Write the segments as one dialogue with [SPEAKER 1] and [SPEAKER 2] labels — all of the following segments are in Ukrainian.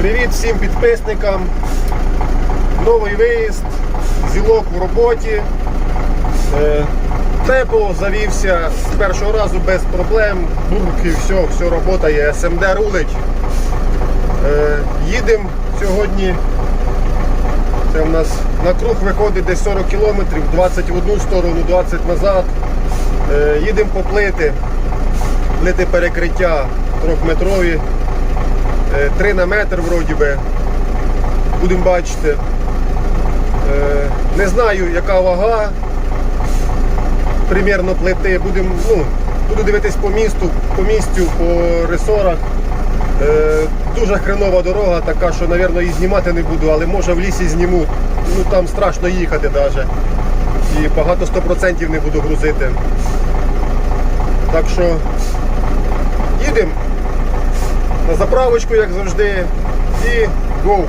[SPEAKER 1] Привіт всім підписникам. Новий виїзд, зілок в роботі. Е, Тепло завівся з першого разу без проблем. Бурки, все, все робота є. СМД рулить. Е, Їдемо сьогодні. Це в нас на круг виходить десь 40 кілометрів, 20 в одну сторону, 20 назад. Е, Їдемо по плити. Плити перекриття трьохметрові. Е, 3 на метр вроді би. Будемо бачити. Е, Не знаю, яка вага примірно плити. Будем, ну, буду дивитись по місту, по містю, по ресорах. Е, Дуже хренова дорога, така, що, мабуть, її знімати не буду, але може в лісі зніму. Ну там страшно їхати навіть. І багато 100% не буду грузити. Так що їдемо на заправочку, як завжди, і гоу.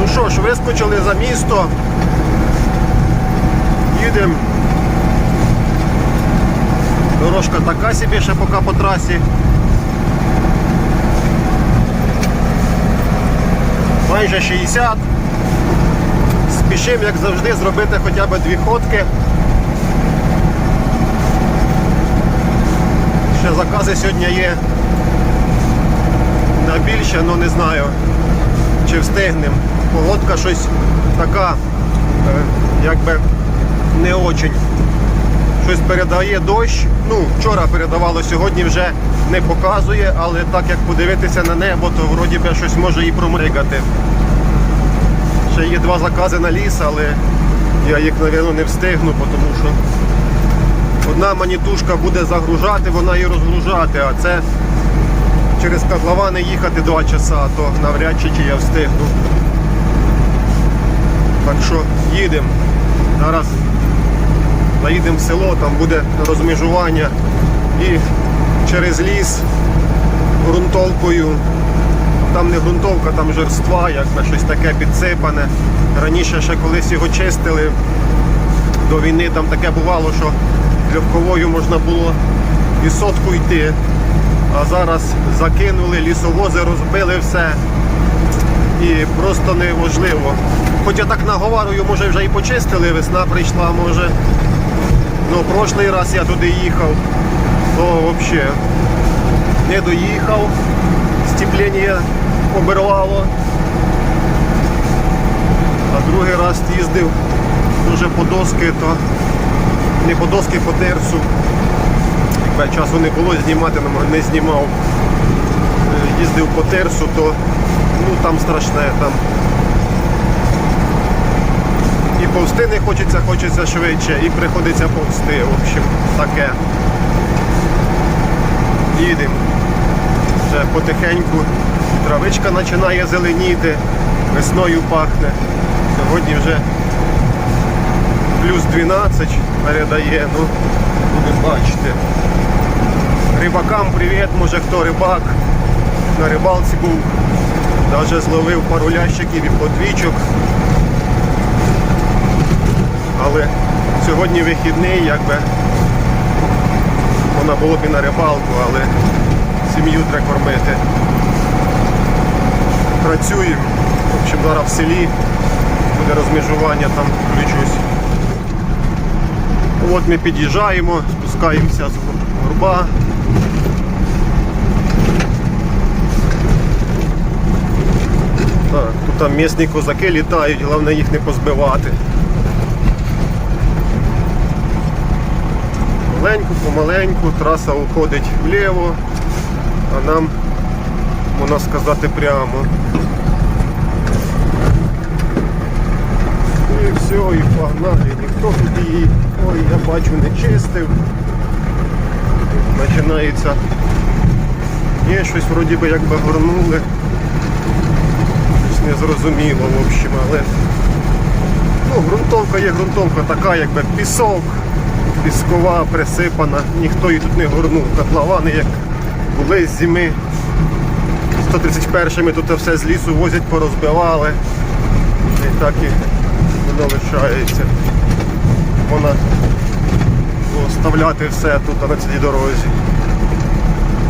[SPEAKER 1] Ну що ж, вискочили за місто. Їдемо. Дорожка така собі ще поки по трасі. Майже 60. Спішимо, як завжди, зробити хоча б дві ходки. Ще закази сьогодні є на більше, але не знаю, чи встигнемо. Погодка щось така, е, якби не очень. Щось передає дощ. Ну, вчора передавало, сьогодні вже не показує, але так як подивитися на небо, то вроді би щось може і промригати. Ще є два закази на ліс, але я їх, мабуть, не встигну, тому що одна манітушка буде загружати, вона і розгружати, а це через котловани їхати 2 часа, то навряд чи я встигну. Так що їдемо. Зараз заїдемо в село, там буде розмежування і через ліс ґрунтовкою. Там не ґрунтовка, там жерства, якби щось таке підсипане. Раніше ще колись його чистили до війни, там таке бувало, що легковою можна було і сотку йти. А зараз закинули, лісовози розбили все. І просто неможливо. Хоча так наговарую, може вже і почистили, весна прийшла, може. Ну, прошлий раз я туди їхав, то взагалі не доїхав, степлення обірвало. А другий раз їздив дуже по доски, то не по доски, по терсу. Якби часу не було знімати, не знімав. Е, Їздив по терсу, то ну там страшне там. І повсти не хочеться, хочеться швидше, і приходиться повсти. В общем, таке. Їдемо. Вже потихеньку травичка починає зеленіти, весною пахне. Сьогодні вже плюс 12 передає, ну, будемо бачити. Рибакам привіт, може хто рибак. На рибалці був, навіть зловив пару лящиків і подвічок. Але сьогодні вихідний, якби вона було б і на рибалку, але сім'ю треба кормити. Працюємо. В общем, зараз в селі буде розмежування, там включусь. От ми під'їжджаємо, спускаємося з горба. Тут там місні козаки літають, головне їх не позбивати. Маленьку, помаленьку, траса уходить вліво, а нам, можна сказати, прямо. І все, і погнали, ніхто тут її, ой, я бачу, не чистив. Починається. Є щось вроді би якби горнули. Незрозуміло, в общем, але ну, ґрунтовка є ґрунтовка така, якби пісок, піскова, присипана, ніхто її тут не горнув. Котловани як були з зими. 131-ми тут все з лісу возять, порозбивали. І так і воно лишається. Вона оставляти все тут на цій дорозі.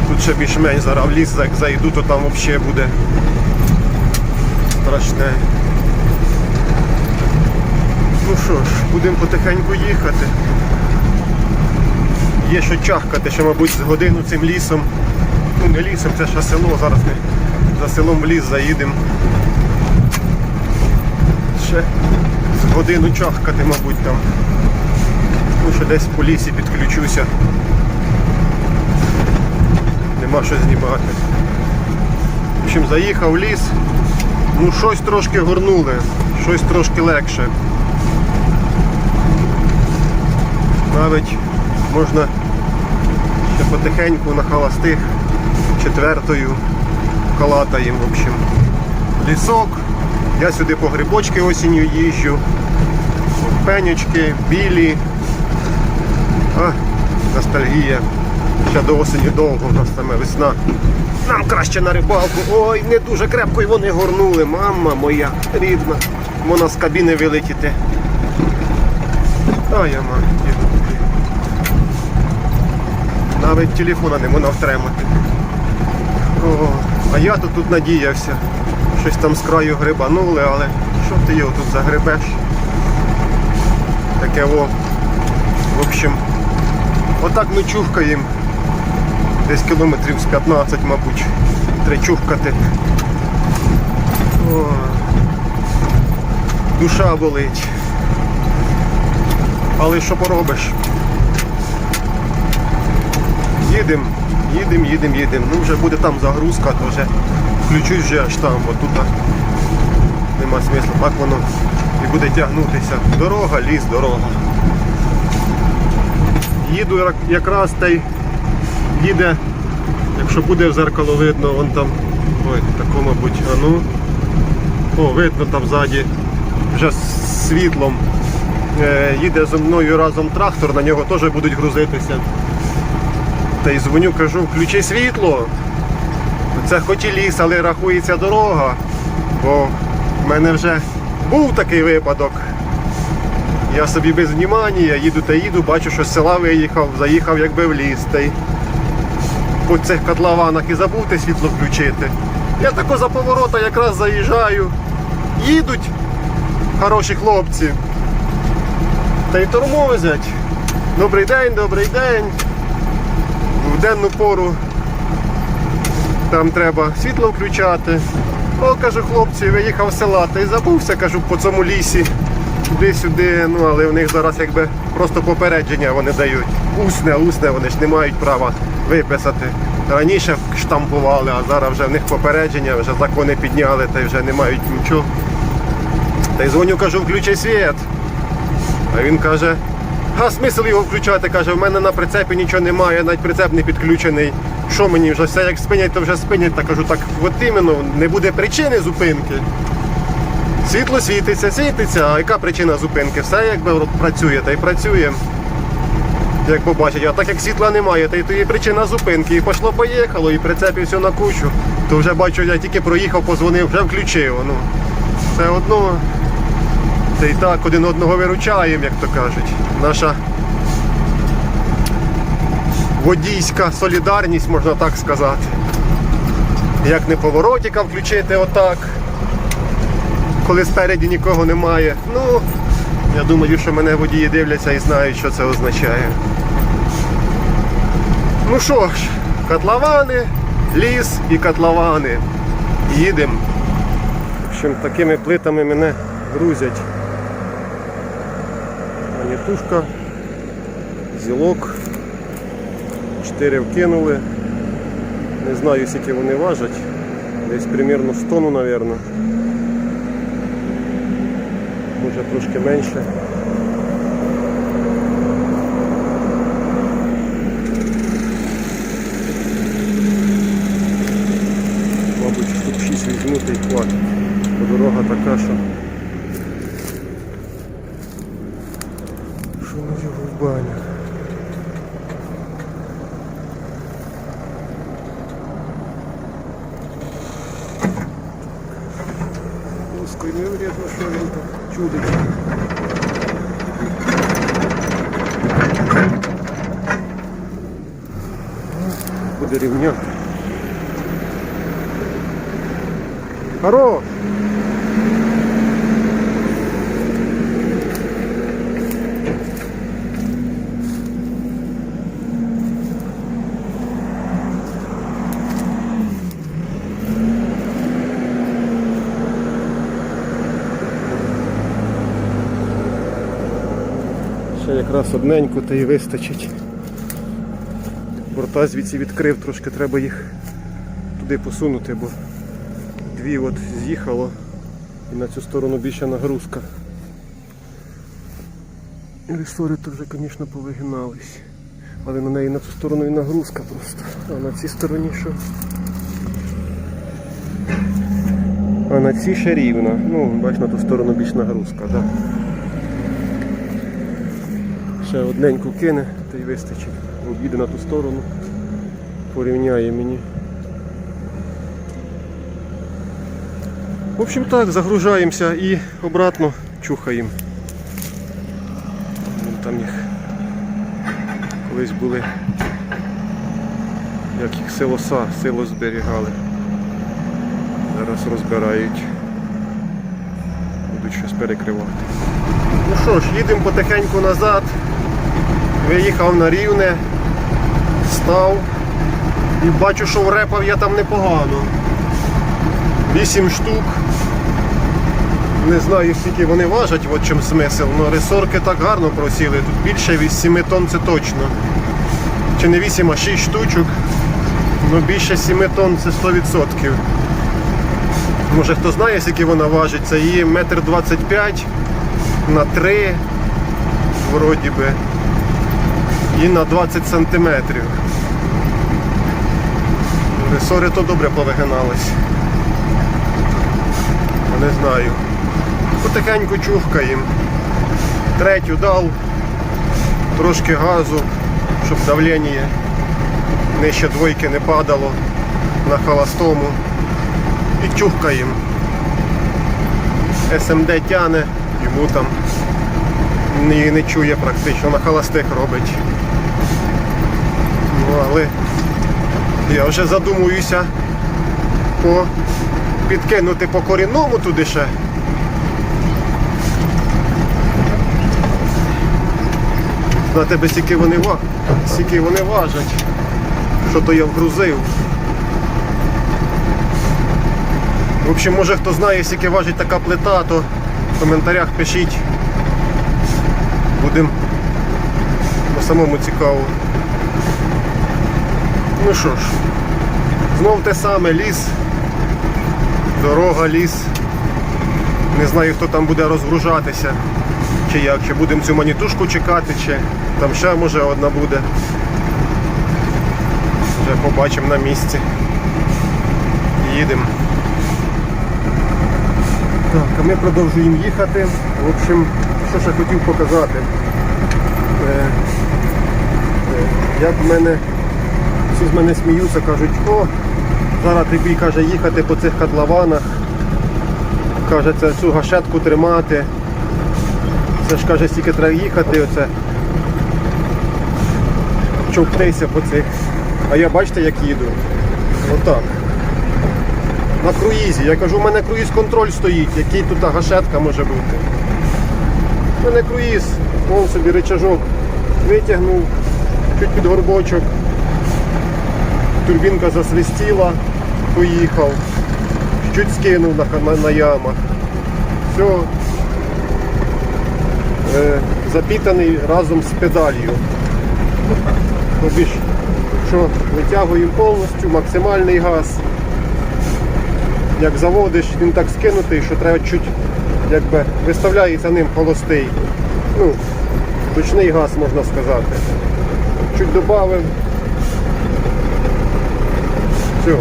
[SPEAKER 1] Тут ще більш-менш зараз в ліс як зайду, то там взагалі буде страшне. Ну що ж, будемо потихеньку їхати. Є що чахкати, ще, мабуть, з годину цим лісом. Ну не лісом, це ще село, зараз ми за селом в ліс заїдемо. Ще з годину чахкати, мабуть, там. Ну, ще десь по лісі підключуся. Нема що знімати. В общем, заїхав в ліс. Ну щось трошки горнули, щось трошки легше. Навіть можна ще потихеньку на холостих четвертою калатаємо, в общем. Лісок. Я сюди по грибочки осінню їжджу. Пенючки, білі. А, ностальгія. Ще до осені довго у нас саме весна. Нам краще на рибалку. Ой, не дуже крепко й вони горнули. Мама моя рідна. Можна з кабіни вилетіти. Ай, я маю. Навіть телефона не можна втримати. О, а я то тут надіявся. Щось там з краю грибанули, але що ти його тут загребеш? Таке во. В общем, отак ми чухкаємо. Десь кілометрів з 15, мабуть. Тричухкати. О, душа болить. Але що поробиш? Їдемо, їдемо, їдемо, їдемо. Ну вже буде там загрузка, то вже включусь вже аж там, отут нема смислу, так воно і буде тягнутися. Дорога, ліс, дорога. Їду якраз та їде, якщо буде в зеркало видно, вон там, ой, тако, мабуть, а ну. О, видно там ззаді, вже з світлом. Е, їде зі мною разом трактор, на нього теж будуть грузитися. Та й дзвоню, кажу, включи світло. Це хоч і ліс, але рахується дорога. Бо в мене вже був такий випадок. Я собі без внімання, їду та їду, бачу, що з села виїхав, заїхав якби в ліс. Та й по цих котлованах і забув те світло включити. Я тако за поворота якраз заїжджаю. Їдуть хороші хлопці. Та й тормозять. Добрий день, добрий день. В денну пору там треба світло включати. О, кажу, хлопці, виїхав з села, та й забувся, кажу, по цьому лісі. Туди-сюди, ну але в них зараз якби просто попередження вони дають. Усне, усне, вони ж не мають права виписати. Раніше штампували, а зараз вже в них попередження, вже закони підняли та й вже не мають нічого. Та й дзвоню, кажу, включи світ. А він каже, а смисл його включати? Каже, в мене на прицепі нічого немає, навіть прицеп не підключений. Що мені вже все як спинять, то вже спинять. Та кажу, так от іменно не буде причини зупинки. Світло світиться, світиться, а яка причина зупинки? Все якби працює, та й працює. Як побачать, а так як світла немає, то є причина зупинки. І пішло, поїхало, і прицепі все на кучу. То вже бачу, я тільки проїхав, позвонив, вже включив. Ну, все одно. Та й так один одного виручаємо, як то кажуть. Наша водійська солідарність, можна так сказати. Як не поворотика включити отак, коли спереді нікого немає. Ну, я думаю, що мене водії дивляться і знають, що це означає. Ну що ж, котловани, ліс і котловани. Їдемо. В общем, такими плитами мене грузять. Манітушка, зілок. Чотири вкинули. Не знаю, скільки вони важать. Десь примірно 100, ну, мабуть. Може трошки менше. Мабуть, штук 6 візьму та й хватить. Дорога така, що. Що ми його в баню? Узко не вредно, що він так чудить. Господи, рівня. Хорош! Ще якраз одненько та й вистачить. Борта звідси відкрив, трошки треба їх туди посунути, бо дві от з'їхало і на цю сторону більша нагрузка. І ресори то вже, звісно, повигинались. Але на неї на цю сторону і нагрузка просто. А на цій стороні що? А на цій ще рівна. Ну, бач, на ту сторону більш нагрузка, так. Да. Ще одненьку кине, та й вистачить. Обійде на ту сторону, порівняє мені. В общем так, загружаємося і обратно чухаємо. Там їх колись були, як їх силоса, сило зберігали. Зараз розбирають. Будуть щось перекривати. Ну що ж, їдемо потихеньку назад. Виїхав на рівне, став і бачу, що врепав я там непогано. Вісім штук. Не знаю, скільки вони важать, от чим смисл, але ресорки так гарно просіли. Тут більше від 7 тонн це точно. Чи не 8, а 6 штучок. Ну більше 7 тонн це 100%. Може хто знає, скільки вона важить, це її метр 25 на 3 вроді би і на 20 сантиметрів. Ресори то добре повигинались. Не знаю. Потихеньку чухкаємо. Третю дав, трошки газу, щоб давлення нижче двойки не падало на холостому. І чухкаємо. СМД тяне, йому там не, не чує практично, на холостих робить. Ну, але я вже задумуюся по підкинути по корінному туди ще. На тебе стільки вони, стільки вони важать, що то я вгрузив. В общем, може хто знає, скільки важить така плита, то в коментарях пишіть. Будемо по самому цікаво. Ну що ж, знов те саме ліс, дорога, ліс. Не знаю, хто там буде розгружатися, чи як, чи будемо цю манітушку чекати, чи там ще може одна буде. Вже побачимо на місці. Їдемо. Так, а ми продовжуємо їхати. В общем, що ще хотів показати. Е, е, як в мене, всі з мене сміються, кажуть, о, зараз тобі каже їхати по цих котлованах. Каже, цю гашетку тримати. Це ж каже, стільки треба їхати, оце човтися по цих. А я бачите, як їду. Отак. На круїзі. Я кажу, у мене круїз-контроль стоїть, який тут гашетка може бути. У мене круїз, вон собі рычажок витягнув, чуть під горбочок. Турбінка засвистіла, поїхав, чуть скинув на, на, на ямах. Все. Е, запітаний разом з педалью. Тобі ж, що витягуємо повністю, максимальний газ як заводиш, він так скинутий, що треба чуть якби виставляється ним холостий. Ну, точний газ можна сказати. Чуть додав. Все.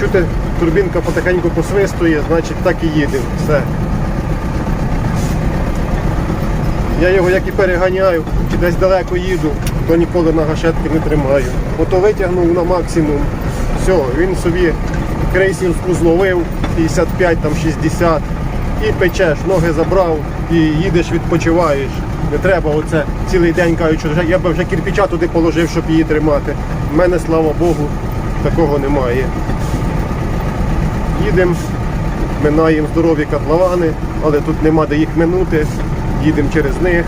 [SPEAKER 1] Чути, турбінка потихеньку посвистує, значить так і їдемо. Все. Я його як і переганяю, чи десь далеко їду, то ніколи на гашетки не тримаю. Ото витягнув на максимум. Все, він собі крейсерську зловив 55 там 60 і печеш, ноги забрав і їдеш, відпочиваєш. Не треба оце цілий день кажуть, що я би вже кирпича туди положив, щоб її тримати. У мене, слава Богу, такого немає. Їдемо, минаємо здорові котловани, але тут нема де їх минути. Їдемо через них.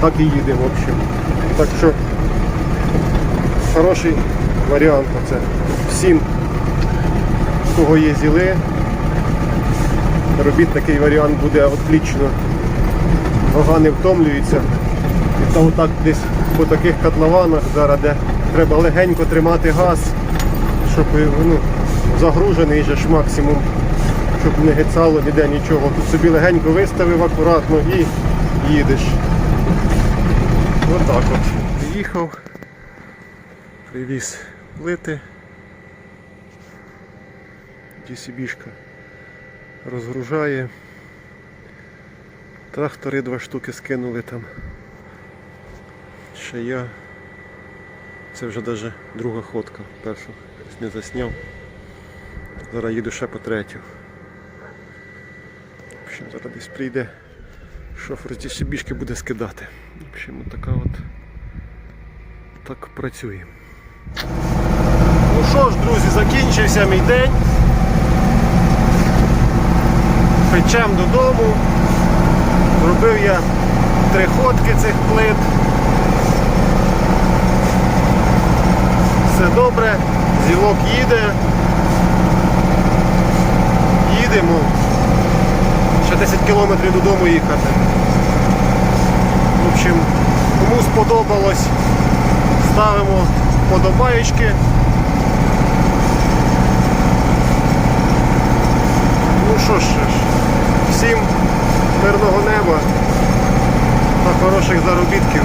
[SPEAKER 1] Так і їдемо, в общем. Так що хороший варіант це всім, кого є зіли. Робіть такий варіант буде отлично. Нога не втомлюється. І то отак десь по таких котлованах зараз, де треба легенько тримати газ, щоб ну, загружений же ж максимум, щоб не гецало ніде нічого. Тут собі легенько виставив акуратно і їдеш. Отак от. Приїхав, привіз плити. DCB-шка розгружає. Трактори два штуки скинули там. Ще я. Це вже навіть друга ходка. Першу не засняв. Зараз їду ще по третю. В общем, зараз десь прийде. Шофер ці собішки буде скидати. В общем, така от так працює. Ну що ж, друзі, закінчився мій день. Печем додому. Зробив я три ходки цих плит. Добре, зілок їде. Їдемо. Ще 10 кілометрів додому їхати. В общем, кому сподобалось, ставимо подобаєчки. Ну що ж, всім мирного неба та хороших заробітків.